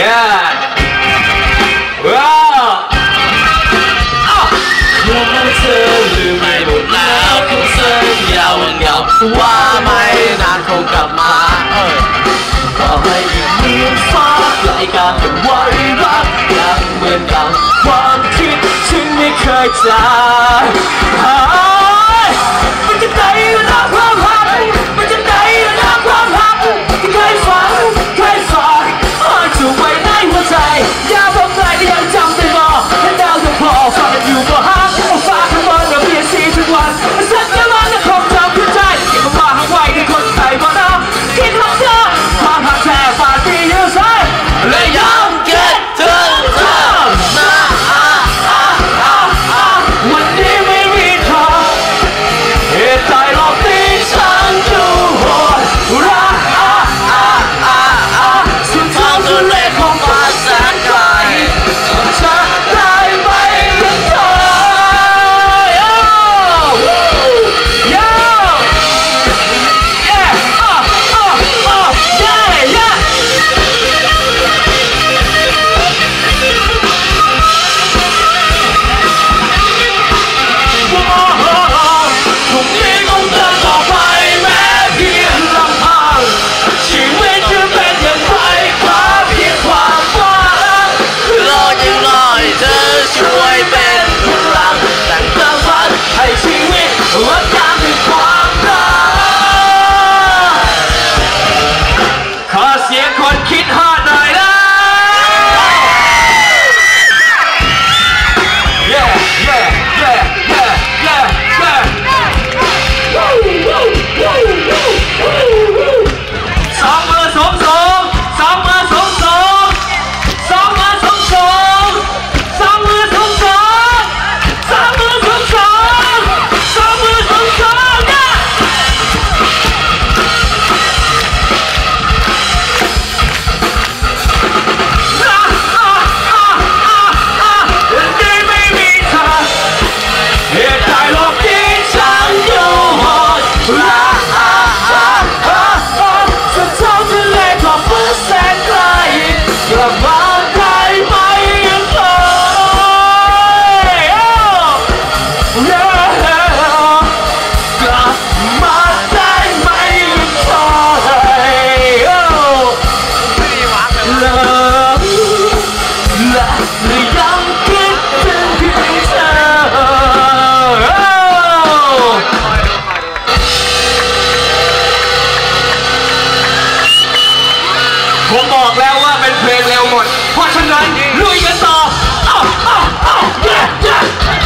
yeah ว้าววันเธอลืมไปหมดแล้วคำสัญญาวันเก่าว่าไม่นานคงกลับมาต่อให้อีกเมือฟ้าไกลกันไว้รักกันเหมือนเก่ความคิดฉันไม่เคยจาก ผมบอกแล้วว่าเป็นเพลงเร็วหมด เพราะฉะนั้น